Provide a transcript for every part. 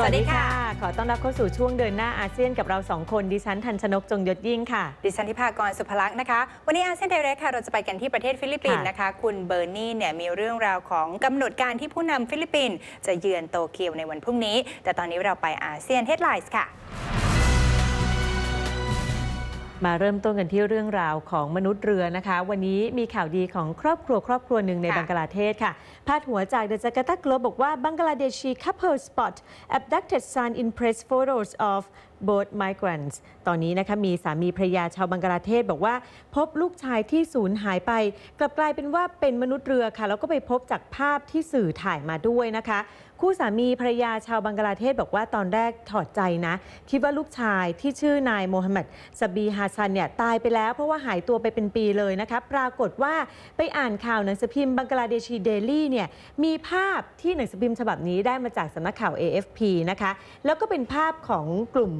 สวัสดีค่ะ ขอต้อนรับเข้าสู่ช่วงเดินหน้าอาเซียนกับเราสองคน ดิฉันทันชนกจงยศยิ่งค่ะ ดิฉันทิพากรสุภลักษณ์นะคะ วันนี้อาเซียนไดเรกค่ะ เราจะไปกันที่ประเทศฟิลิปปินส์ค่ะนะคะ คุณเบอร์นี่เนี่ยมีเรื่องราวของกำหนดการที่ผู้นำฟิลิปปินส์จะเยือนโตเกียวในวันพรุ่งนี้ แต่ตอนนี้เราไปอาเซียนเฮดไลน์ค่ะ มาเริ่มต้นกันที่เรื่องราวของมนุษย์เรือนะคะ วันนี้มีข่าวดีของครอบครัวครอบครัวหนึ่งในค่ะบังกลาเทศค่ะ พาดหัวจาก The Jakarta Globe บอกว่าบังกลาเดชี couple spot abducted son in press photos of both migrants ตอนนี้นะคะมีสามีภรรยาชาวบังกลาเทศบอกว่า พบลูกชายที่สูญหายไป กลับกลายเป็นว่าเป็นมนุษย์เรือค่ะ แล้วก็ไปพบจากภาพที่สื่อถ่ายมาด้วยนะคะ คู่สามีภรรยาชาวบังกลาเทศบอกว่าตอนแรกถอดใจนะ คิดว่าลูกชายที่ชื่อนายโมฮัมหมัดสบีฮาซันเนี่ยตายไปแล้วเพราะว่าหายตัวไปเป็นปีเลยนะคะปรากฏว่าไปอ่านข่าวหนังสือพิมพ์บังกลาเดชีเดลี่เนี่ยมีภาพที่หนังสือพิมพ์ฉบับนี้ได้มาจากสำนักข่าว AFP นะคะแล้วก็เป็นภาพของกลุ่ม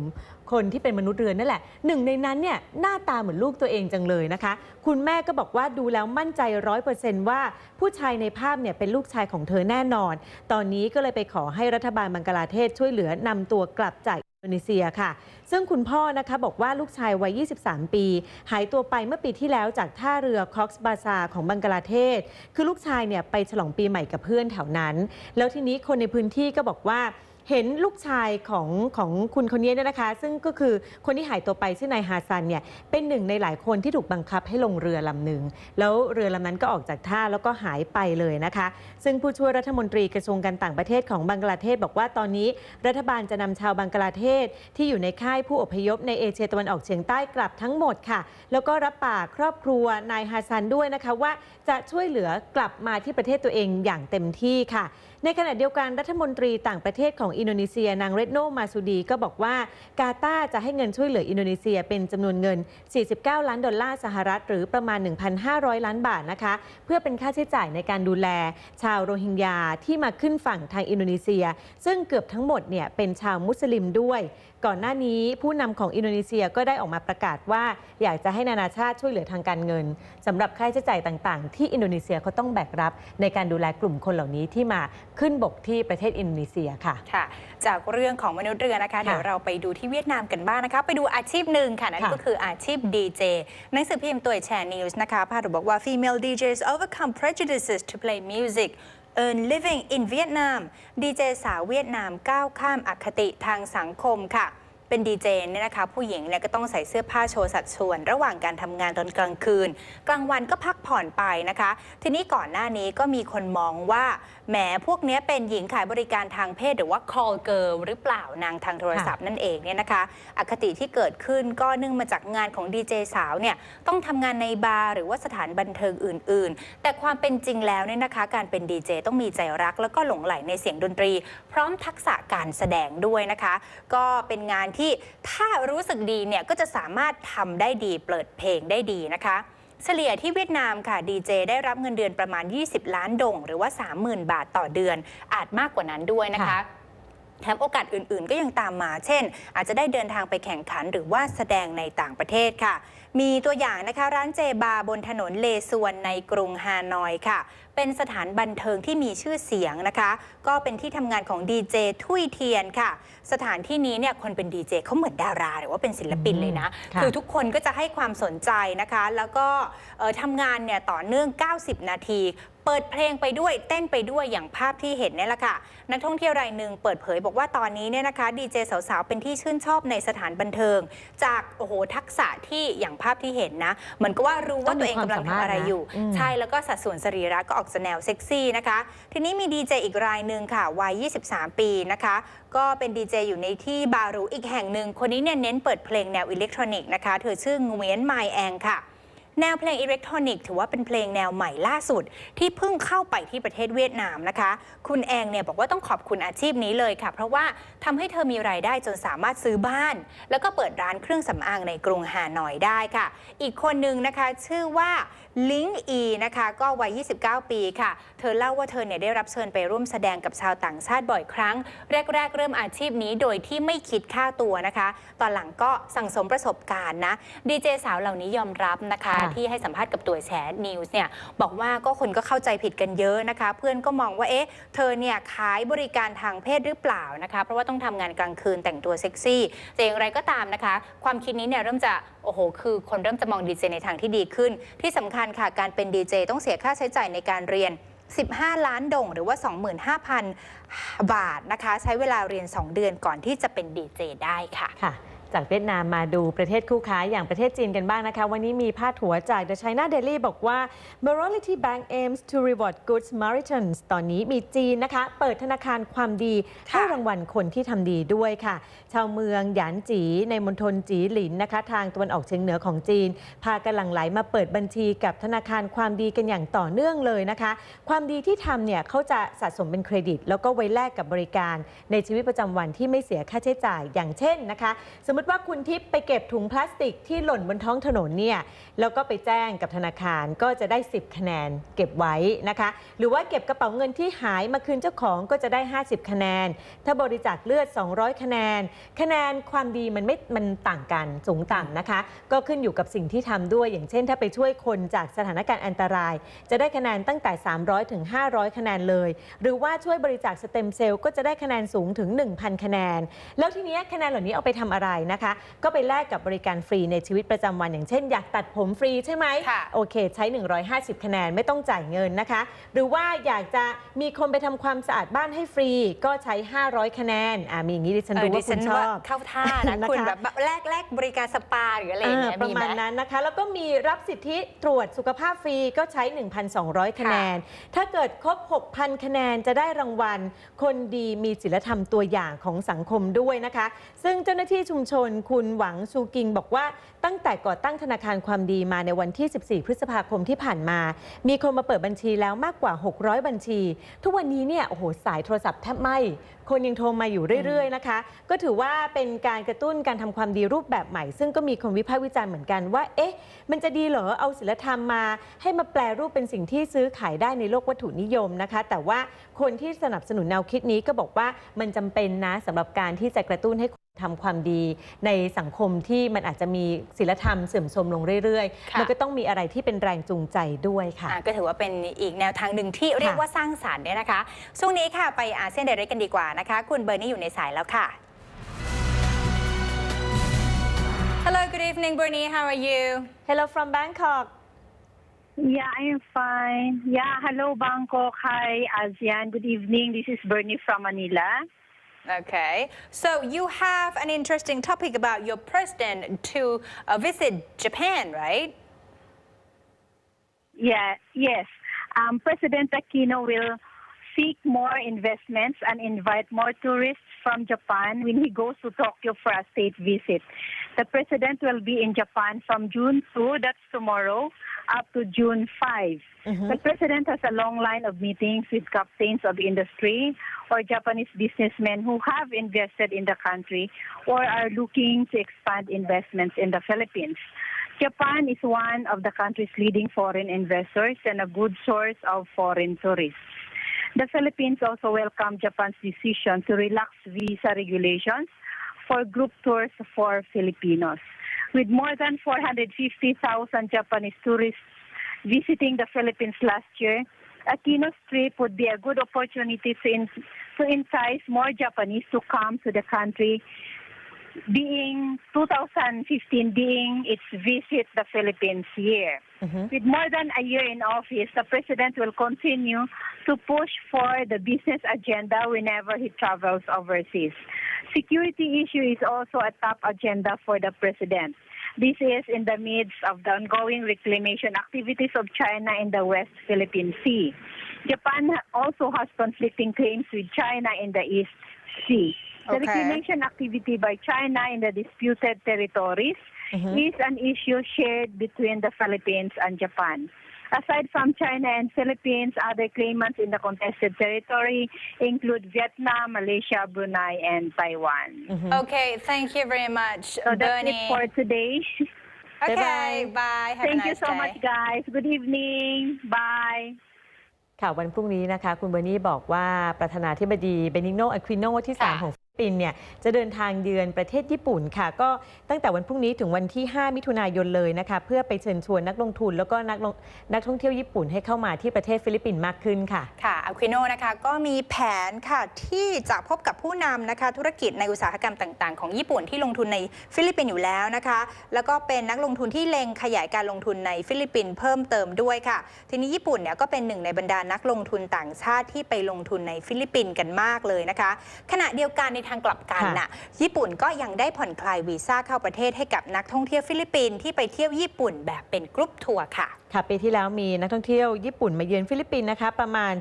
คนที่เป็นมนุษย์เรือนนั่นแหละหนึ่งในนั้นเนี่ยหน้าตาเหมือนลูกตัวเองจังเลยนะคะ คุณแม่ก็บอกว่าดูแล้วมั่นใจร้อยเปอร์เซนต์ว่าผู้ชายในภาพเนี่ยเป็นลูกชายของเธอแน่นอน ตอนนี้ก็เลยไปขอให้รัฐบาลบังกลาเทศช่วยเหลือนำตัวกลับจากอินโดนีเซียค่ะ ซึ่งคุณพ่อนะคะบอกว่าลูกชายวัย 23 ปี หายตัวไปเมื่อปีที่แล้วจากท่าเรือคอกส์บาซาของบังกลาเทศ คือลูกชายเนี่ยไปฉลองปีใหม่กับเพื่อนแถวนั้น แล้วทีนี้คนในพื้นที่ก็บอกว่า เห็นลูกชายของของคุณคนนี้เนี่ยนะคะ ซึ่งก็คือคนที่หายตัวไปชื่อนายฮาซันเนี่ยเป็นหนึ่งในหลายคนที่ถูกบังคับให้ลงเรือลำหนึ่งแล้วเรือลำนั้นก็ออกจากท่าแล้วก็หายไปเลยนะคะ ซึ่งผู้ช่วยรัฐมนตรีกระทรวงการต่างประเทศของบังกลาเทศ บอกว่าตอนนี้รัฐบาลจะนำชาวบังกลาเทศ ที่อยู่ในค่ายผู้อพยพในเอเชียตะวันออกเฉียงใต้กลับทั้งหมดค่ะ แล้วก็รับปากครอบครัวนายฮาซันด้วยนะคะว่าจะช่วยเหลือกลับมาที่ประเทศตัวเองอย่างเต็มที่ค่ะ ในขณะเดียวกันรัฐมนตรีต่างประเทศของอินโดนีเซีย นางเรดโนมาซูดีก็บอกว่ากาตาจะให้เงินช่วยเหลืออินโดนีเซียเป็นจำนวนเงิน 49 ล้านดอลลาร์สหรัฐ หรือประมาณ 1,500 ล้านบาทนะคะ เพื่อเป็นค่าใช้จ่ายในการดูแล ชาวโรฮิงญาที่มาขึ้นฝั่งทางอินโดนีเซีย ซึ่งเกือบทั้งหมดเนี่ยเป็นชาวมุสลิมด้วยก่อนหน้านี้ผู้นำของอินโดนีเซียก็ได้ออกมาประกาศว่า อยากจะให้นานาชาติช่วยเหลือทางการเงินสำหรับค่าใช้จ่ายต่างๆ ที่อินโดนีเซียเขาต้องแบกรับ ในการดูแลกลุ่มคนเหล่านี้ที่มาขึ้นบกที่ประเทศอินโดนีเซียค่ะค่ะ จากเรื่องของมนุษย์เรือนะคะ เดี๋ยวเราไปดูที่เวียดนามกันบ้างนะคะ ไปดูอาชีพหนึ่งค่ะนั่นค่ะก็คืออาชีพดีเจหนังสือพิมพ์ตัวแชร์นิวส์นะคะพาดหัวบอกว่า female DJs overcome prejudices to play music earn living in Vietnam ดีเจสาวเวียดนามก้าวข้ามอคติทางสังคมค่ะ เป็นดีเจเนี่ยนะคะผู้หญิงเนี่ยก็ต้องใส่เสื้อผ้าโชว์สัดส่วน ระหว่างการทำงานตอนกลางคืน กลางวันก็พักผ่อนไปนะคะ ทีนี้ก่อนหน้านี้ก็มีคนมองว่าแหมพวกนี้เป็นหญิงขายบริการทางเพศหรือว่า call girl หรือเปล่านางทางโทรศัพท์นั่นเองเนี่ยนะคะ อคติที่เกิดขึ้นก็เนื่องมาจากงานของดีเจสาวเนี่ยต้องทำงานในบาร์หรือว่าสถานบันเทิงอื่น ๆ แต่ความเป็นจริงแล้วเนี่ยนะคะ การเป็นดีเจต้องมีใจรัก แล้วก็หลงใหลในเสียงดนตรี พร้อมทักษะการแสดงด้วยนะคะ ก็เป็นงานที่ถ้ารู้สึกดีเนี่ยก็จะสามารถทำได้ดีเปิดเพลงได้ดีนะคะ เฉลี่ยที่เวียดนามค่ะดีเจได้รับเงินเดือนประมาณ 20 ล้านดง หรือว่า 30,000 บาทต่อเดือน อาจมากกว่านั้นด้วยนะคะค่ะแถมโอกาสอื่นๆ ก็ยังตามมา เช่น อาจจะได้เดินทางไปแข่งขันหรือว่าแสดงในต่างประเทศค่ะ มีตัวอย่างนะคะร้านเจบาร์บนถนนเลซวนในกรุงฮานอยค่ะ เป็นสถานบันเทิงที่มีชื่อเสียงนะคะ ก็เป็นที่ทำงานของดีเจทุยเทียนค่ะ สถานที่นี้เนี่ยคนเป็นดีเจเขาเหมือนดารา หรือว่าเป็นศิลปินเลยนะ ค่ะคือทุกคนก็จะให้ความสนใจนะคะ แล้วก็เอ่อทำงานเนี่ยต่อเนื่อง 90 นาที เปิดเพลงไปด้วยเต้นไปด้วยอย่างภาพที่เห็นเนี่ยแหละค่ะ นักท่องเที่ยวรายหนึ่งเปิดเผยบอกว่าตอนนี้เนี่ยนะคะดีเจสาวๆ เป็นที่ชื่นชอบในสถานบันเทิง จากโอ้โหทักษะที่อย่างภาพที่เห็นนะเหมือนกับว่ารู้ว่าตัวเองกำลังทำอะไรอยู่อืม ใช่แล้วก็สัดส่วนสรีระก็ออกจะแนวเซ็กซี่นะคะ ทีนี้มีดีเจอีกรายหนึ่งค่ะ วัย 23 ปีนะคะ ก็เป็นดีเจอยู่ในที่บารูอีกแห่งหนึ่ง คนนี้เนี่ยเน้นเปิดเพลงแนวอิเล็กทรอนิกส์นะคะ เธอชื่อเงวียนไมแองค่ะ แนวเพลงอิเล็กทรอนิกส์ถือว่าเป็นเพลงแนวใหม่ล่าสุด ที่เพิ่งเข้าไปที่ประเทศเวียดนามนะคะ คุณแองเนี่ยบอกว่าต้องขอบคุณอาชีพนี้เลยค่ะ เพราะว่าทำให้เธอมีรายได้จนสามารถซื้อบ้าน แล้วก็เปิดร้านเครื่องสำอางในกรุงฮานอยได้ค่ะ อีกคนนึงนะคะชื่อว่าลิงอีนะคะก็วัย 29 ปีค่ะ เธอเล่าว่าเธอเนี่ยได้รับเชิญไปร่วมแสดงกับชาวต่างชาติบ่อยครั้ง แรก ๆ เริ่มอาชีพนี้โดยที่ไม่คิดค่าตัวนะคะ ตอนหลังก็สั่งสมประสบการณ์นะ ดีเจสาวเหล่านี้ยอมรับนะคะที่ให้สัมภาษณ์กับตัวแชร์นิวส์เนี่ยบอกว่าก็คนก็เข้าใจผิดกันเยอะนะคะ เพื่อนก็มองว่าเอ๊ะเธอเนี่ยขายบริการทางเพศหรือเปล่านะคะเพราะว่าต้องทำงานกลางคืนแต่งตัวเซ็กซี่ แต่อย่างไรก็ตามนะคะ ความคิดนี้เนี่ยเริ่มจะโอ้โห คือคนเริ่มจะมองดีเจในทางที่ดีขึ้น ที่สำคัญค่ะการเป็นดีเจต้องเสียค่าใช้จ่ายในการเรียน15 ล้านดงหรือว่า 25,000 บาทนะคะ ใช้เวลาเรียน 2 เดือนก่อนที่จะเป็นดีเจได้ค่ะค่ะ จากเวียดนามมาดูประเทศคู่ค้าอย่างประเทศจีนกันบ้างนะคะ วันนี้มีพาดหัวจาก The China Daily บอกว่า Morality Bank aims to reward good Samaritans ตอนนี้มีจีนนะคะ เปิดธนาคารความดีค่ะให้รางวัลคนที่ทำดีด้วยค่ะ ชาวเมืองหยานจีในมณฑลจีหลินนะคะ ทางตะวันออกเฉียงเหนือของจีน พากันหลั่งไหลมาเปิดบัญชีกับธนาคารความดีกันอย่างต่อเนื่องเลยนะคะ ความดีที่ทำเนี่ยเขาจะสะสมเป็นเครดิต แล้วก็ไว้แลกกับบริการ ในชีวิตประจำวันที่ไม่เสียค่าใช้จ่ายอย่างเช่นนะคะสมมติว่าคุณทิพย์ไปเก็บถุงพลาสติกที่หล่นบนท้องถนนเนี่ยแล้วก็ไปแจ้งกับธนาคารก็จะได้ 10 คะแนนเก็บไว้นะคะ หรือว่าเก็บกระเป๋าเงินที่หายมาคืนเจ้าของก็จะได้ 50 คะแนน ถ้าบริจาคเลือด 200 คะแนน คะแนนความดีมันไม่มันต่างกันสูงต่ำนะคะ ก็ขึ้นอยู่กับสิ่งที่ทำด้วย อย่างเช่น ถ้าไปช่วยคนจากสถานการณ์อันตราย จะได้คะแนนตั้งแต่ 300ถึง500 คะแนนเลย หรือว่าช่วยบริจาคสเต็มเซลล์ก็จะได้คะแนนสูงถึง 1,000 คะแนน แล้วทีนี้คะแนนเหล่านี้เอาไปทำอะไรนะคะ ก็ไปแลกกับบริการฟรีในชีวิตประจำวัน อย่างเช่นอยากตัดผมฟรีใช่ไหมค่ะโอเค ใช้ 150 คะแนนไม่ต้องจ่ายเงินนะคะ หรือว่าอยากจะมีคนไปทำความสะอาดบ้านให้ฟรี ก็ใช้ 500 คะแนนอ่ามีอย่างนี้ดิฉันเอรู้อดิว่าคุฉัณนชว่าอบเข้าท่านะนะคะคุณแบบแลกแลกบริการสปาหรืออะไรอย่างเงี้ยอ่าประมีมาณไหมนั้นนะคะ แล้วก็มีรับสิทธิตรวจสุขภาพฟรีก็ใช้ 1,200 คะแนน ถ้าเกิดครบ 6,000 คะแนนจะได้รางวัล คนดีมีศีลธรรมตัวอย่างของสังคมด้วยนะคะ ซึ่งเจ้าหน้าที่ชุมชน คุณหวังชูกิงบอกว่าตั้งแต่ก่อตั้งธนาคารความดีมาในวันที่ 14 พฤษภาคมที่ผ่านมา มีคนมาเปิดบัญชีแล้วมากกว่า 600 บัญชี ทุกวันนี้เนี่ยโอ้โหสายโทรศัพท์แทบไหมคนยังโทรมาอยู่เรื่อยๆนะคะ ก็ถือว่าเป็นการกระตุ้นการทำความดีรูปแบบใหม่ ซึ่งก็มีคนวิพากษ์วิจารณ์เหมือนกันว่า เอ๊ะ มันจะดีเหรอเอาศิลธรรมมา ให้มาแปลรูปเป็นสิ่งที่ซื้อขายได้ในโลกวัตถุนิยมนะคะ แต่ว่าคนที่สนับสนุนแนวคิดนี้ก็บอกว่ามันจำเป็นนะสำหรับการที่จะกระตุ้นให้ ทำความดีในสังคมที่มันอาจจะมีศิลธรรมเสื่อมโทรมลงเรื่อยค่ะๆมันก็ต้องมีอะไรที่เป็นแรงจูงใจด้วยค่ะอะก็ถือว่าเป็นอีกแนวทางหนึ่งที่เรียกว่าสร้างสรรค์เนี่ยนะคะช่วงนี้ค่ะไปอาเซียนเดรกกันดีกว่านะคะ คุณเบอร์นี่อยู่ในสายแล้วค่ะ Hello good evening Bernie how are you Hello from Bangkok Yeah, I'm fine. Yeah, hello Bangkok. Hi ASEAN. Good evening. This is Bernie from Manila. Okay, so you have an interesting topic about your president to uh, visit Japan, right? Yeah, yes. Um, President Aquino will seek more investments and invite more tourists from Japan when he goes to Tokyo for a state visit. The president will be in Japan from June 2, that's tomorrow, up to June 5. Mm-hmm. The president has a long line of meetings with captains of industry or Japanese businessmen who have invested in the country or are looking to expand investments in the Philippines. Japan is one of the country's leading foreign investors and a good source of foreign tourists. The Philippines also welcomed Japan's decision to relax visa regulations for group tours for Filipinos. With more than 450,000 Japanese tourists visiting the Philippines last year, Aquino's trip would be a good opportunity to, in, to entice more Japanese to come to the country being 2015 being its visit the Philippines year. Mm-hmm. With more than a year in office, the president will continue to push for the business agenda whenever he travels overseas. Security issue is also a top agenda for the president. This is in the midst of the ongoing reclamation activities of China in the West Philippine Sea. Japan also has conflicting claims with China in the East Sea. The Okay. reclamation activity by China in the disputed territories is an issue shared between the Philippines and Japan. Aside from China and Philippines, other claimants in the contested territory include Vietnam, Malaysia, Brunei, and Taiwan. Okay, thank you very much, So that's Bernie. it for today. Okay, bye. Have a Thank you nice so day. much, guys. Good evening. Bye. ค่ะวันพรุ่งนี้นะคะ คุณเบอร์นี่บอกว่าประธานาธิบดีเบนิโนอควิโนที่ ค่ะ 3 ของฟิลิ ปินเนี่ยจะเดินทางเยือนประเทศญี่ปุ่นค่ะ ก็ตั้งแต่วันพรุ่งนี้ถึงวันที่ 5 มิถุนายนเลยนะคะเพื่อไปเชิญชวนนักลงทุน แล้วก็นักนักท่องเที่ยวญี่ปุ่นให้เข้ามาที่ประเทศฟิลิปปินส์มากขึ้นค่ะค่ะอควิโนนะคะก็มีแผนค่ะที่จะพบกับผู้นำนะคะธุรกิจในอุตสาหกรรมต่าง ๆ ของญี่ปุ่นที่ลงทุนในฟิลิปปินส์อยู่แล้วนะคะ แล้วก็เป็นนักลงทุนที่เล็งขยายการลงทุนในฟิลิปปินส์เพิ่มเติมด้วยค่ะ ทีนี้ญี่ปุ่นเนี่ยก็เป็นหนึ่งในบรรดานักลงทุนต่างชาติที่ไปลงทุนในฟิลิปปินส์กันมากเลยนะคะ ขณะเดียวกันในทางกลับกันค่ะน่ะญี่ปุ่นก็ยังได้ผ่อนคลายวีซ่าเข้าประเทศให้กับนักท่องเที่ยวฟิลิปปินส์ที่ไปเที่ยวญี่ปุ่นแบบเป็นกรุ๊ปทัวร์ค่ะค่ะปีที่แล้วมีนักท่องเที่ยวญี่ปุ่นมาเยือนฟิลิปปินส์นะคะประมาณ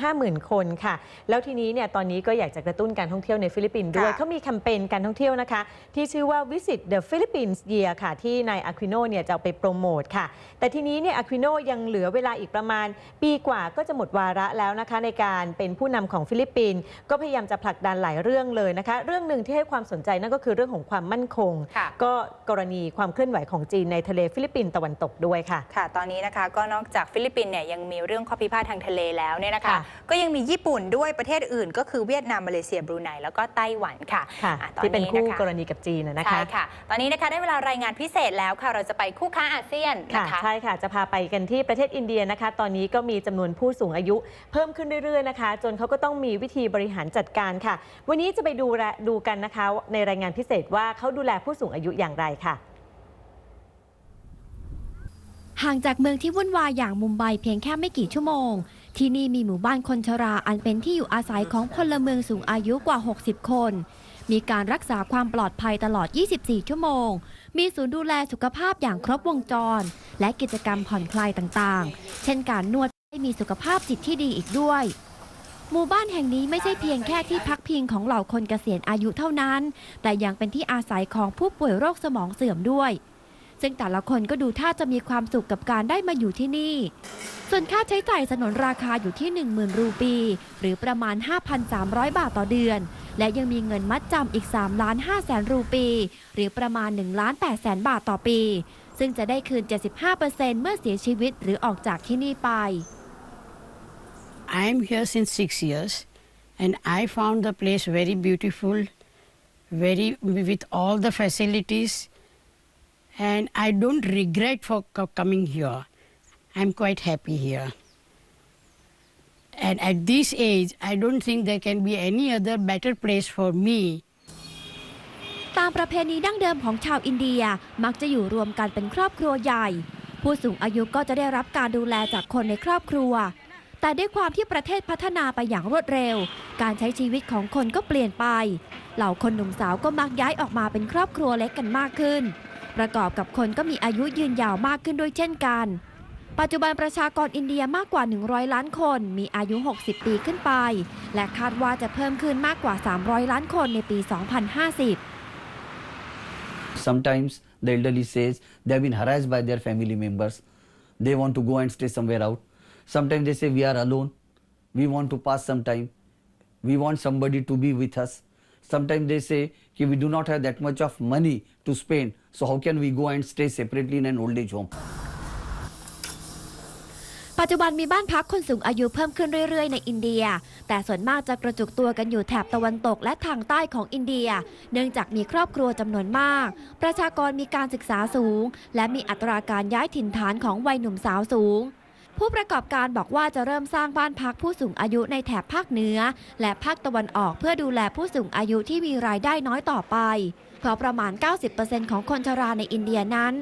450,000 คนค่ะ แล้วทีนี้เนี่ยตอนนี้ก็อยากจะกระตุ้นการท่องเที่ยวในฟิลิปปินส์ด้วยค่ะเขามีแคมเปญการท่องเที่ยวนะคะ ที่ชื่อว่า Visit the Philippines Year ค่ะ ที่นายอาควิโนเนี่ยจะเอาไปโปรโมทค่ะ แต่ทีนี้เนี่ยอาควิโนยังเหลือเวลาอีกประมาณ ปีกว่าก็จะหมดวาระแล้วนะคะ ในการเป็นผู้นำของฟิลิปปินส์ก็พยายามจะผลักดันหลายเรื่องเลยนะคะ เรื่องหนึ่งที่ให้ความสนใจนั่นก็คือเรื่องของความมั่นคงค่ะก็กรณีความเคลื่อนไหวของจีนในทะเลฟิลิปปินส์ตะวันตกด้วยค่ะค่ะตอนนี้นะคะ ก็นอกจากฟิลิปปินส์เนี่ยยังมีเรื่องข้อพิพาททางทะเลแล้วเนี่ยนะคะ ค่ะ ก็ยังมีญี่ปุ่นด้วยประเทศอื่น ก็คือเวียดนามมาเลเซียบรูไนแล้วก็ไต้หวันค่ะค่ะ อะตอที่เป็นคู่ะะ กรณีกับจีนนะนะคะ ใช่ค่ะ ตอนนี้นะคะได้เวลารายงานพิเศษแล้วค่ะ เราจะไปคู่ค้าอาเซียนค่ะนะคะ ใช่ค่ะ จะพาไปกันที่ประเทศอินเดียนะคะ ตอนนี้ก็มีจำนวนผู้สูงอายุเพิ่มขึ้นเรื่อยๆนะคะ จนเขาก็ต้องมีวิธีบริหารจัดการค่ะ วันนี้จะไปดูแลดูกันนะคะ ในรายงานพิเศษว่าเขาดูแลผู้สูงอายุอย่างไรค่ะ ห่างจากเมืองที่วุ่นวายอย่างมุมไบเพียงแค่ไม่กี่ชั่วโมง ที่นี่มีหมู่บ้านคนชราอันเป็นที่อยู่อาศัยของพลเมืองสูงอายุกว่า 60 คน มีการรักษาความปลอดภัยตลอด 24 ชั่วโมง มีศูนย์ดูแลสุขภาพอย่างครบวงจร และกิจกรรมผ่อนคลายต่างๆ เช่นการนวดให้มีสุขภาพจิตที่ดีอีกด้วยหมู่บ้านแห่งนี้ไม่ใช่เพียงแค่ที่พักพิงของเหล่าคนเกษียณอายุเท่านั้น แต่ยังเป็นที่อาศัยของผู้ป่วยโรคสมองเสื่อมด้วย ซึ่งแต่ละคนก็ดูท่าจะมีความสุขกับการได้มาอยู่ที่นี่ ส่วนค่าใช้จ่ายสนนราคาอยู่ที่ 10,000 รูปี หรือประมาณ 5,300 บาทต่อเดือน และยังมีเงินมัดจำอีก3ล้าน5แสนรูปี หรือประมาณ1ล้าน8แสนบาทต่อปี ซึ่งจะได้คืน 75%เมื่อเสียชีวิตหรือออกจากที่นี่ไป I'm here since six years, and I found the place very beautiful, very with all the facilities, and I don't regret for co- coming here. I'm quite happy here. And at this age, I don't think there can be any other better place for me ตามประเพณีดั้งเดิมของชาวอินเดียมักจะอยู่รวมกันเป็นครอบครัวใหญ่ ผู้สูงอายุก็จะได้รับการดูแลจากคนในครอบครัว แต่ด้วยความที่ประเทศพัฒนาไปอย่างรวดเร็ว การใช้ชีวิตของคนก็เปลี่ยนไป เหล่าคนหนุ่มสาวก็มักย้ายออกมาเป็นครอบครัวเล็กกันมากขึ้น ประกอบกับคนก็มีอายุยืนยาวมากขึ้นด้วยเช่นกัน ปัจจุบันประชากรอินเดียมากกว่า 100 ล้านคน มีอายุ 60 ปีขึ้นไป และคาดว่าจะเพิ่มขึ้นมากกว่า 300 ล้านคนในปี 2050 Sometimes the elderly says they have been harassed by their family members. They want to go and stay somewhere out. Sometimes they say we are alone. We want to pass some time. We want somebody to be with us. Sometimes they say "Ki we do not have that much of money to spend. So how can we go and stay separately in an old age home? ปัจจุบันมีบ้านพักคนสูงอายุเพิ่มขึ้นเรื่อย ๆ ในอินเดีย แต่ส่วนมากจะกระจุกตัวกันอยู่แถบตะวันตกและทางใต้ของอินเดีย เนื่องจากมีครอบครัวจำนวนมาก ประชากรมีการศึกษาสูง และมีอัตราการย้ายถิ่นฐานของวัยหนุ่มสาวสูง ผู้ประกอบการบอกว่าจะเริ่มสร้างบ้านพักผู้สูงอายุในแถบภาคเหนือ และภาคตะวันออกเพื่อดูแลผู้สูงอายุที่มีรายได้น้อยต่อไปเพราะประมาณ 90%ของคนชราในอินเดียนั้น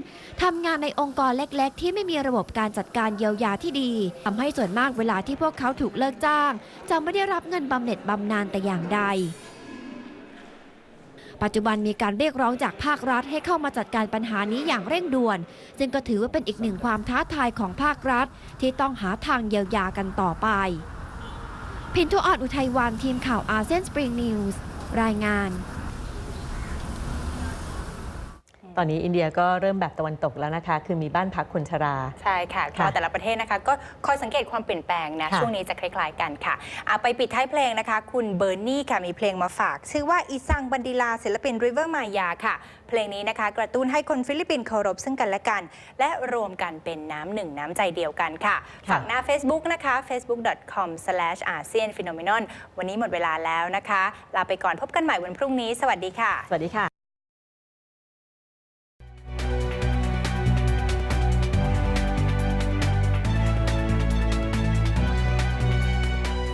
ทำงานในองค์กรเล็กๆ ที่ไม่มีระบบการจัดการเยียวยาที่ดีทำให้ส่วนมากเวลาที่พวกเขาถูกเลิกจ้าง จะไม่ได้รับเงินบำเหน็จบำนาญแต่อย่างใด ปัจจุบันมีการเรียกร้องจากภาครัฐให้เข้ามาจัดการปัญหานี้อย่างเร่งด่วน ซึ่งก็ถือว่าเป็นอีกหนึ่งความท้าทายของภาครัฐ ที่ต้องหาทางเยียวยากันต่อไป พินทุออดอุทัยวันทีมข่าวอาเซียนสปริงนิวส์รายงาน ตอนนี้อินเดียก็เริ่มแบบตะวันตกแล้วนะคะ คือมีบ้านพักคนชรา ใช่ค่ะก็ค่ะแต่ละประเทศนะคะก็คอยสังเกตความเปลี่ยนแปลงนะค่ะช่วงนี้จะคล้ายๆกันค่ะเอาไปปิดท้ายเพลงนะคะ คุณเบอร์นี่ค่ะมีเพลงมาฝาก ชื่อว่าอีซังบันดีลาศิลปินริเวอร์มายาค่ะ เพลงนี้นะคะ กระตุ้นให้คนฟิลิปปินส์เคารพซึ่งกันและกัน และรวมกันเป็นน้ำหนึ่งน้ำใจเดียวกันค่ะค่ะฝากหน้า Facebook นะคะ facebook.com/aseanphenomenon วันนี้หมดเวลาแล้วนะคะ ลาไปก่อนพบกันใหม่วันพรุ่งนี้ สวัสดีค่ะ สวัสดีค่ะ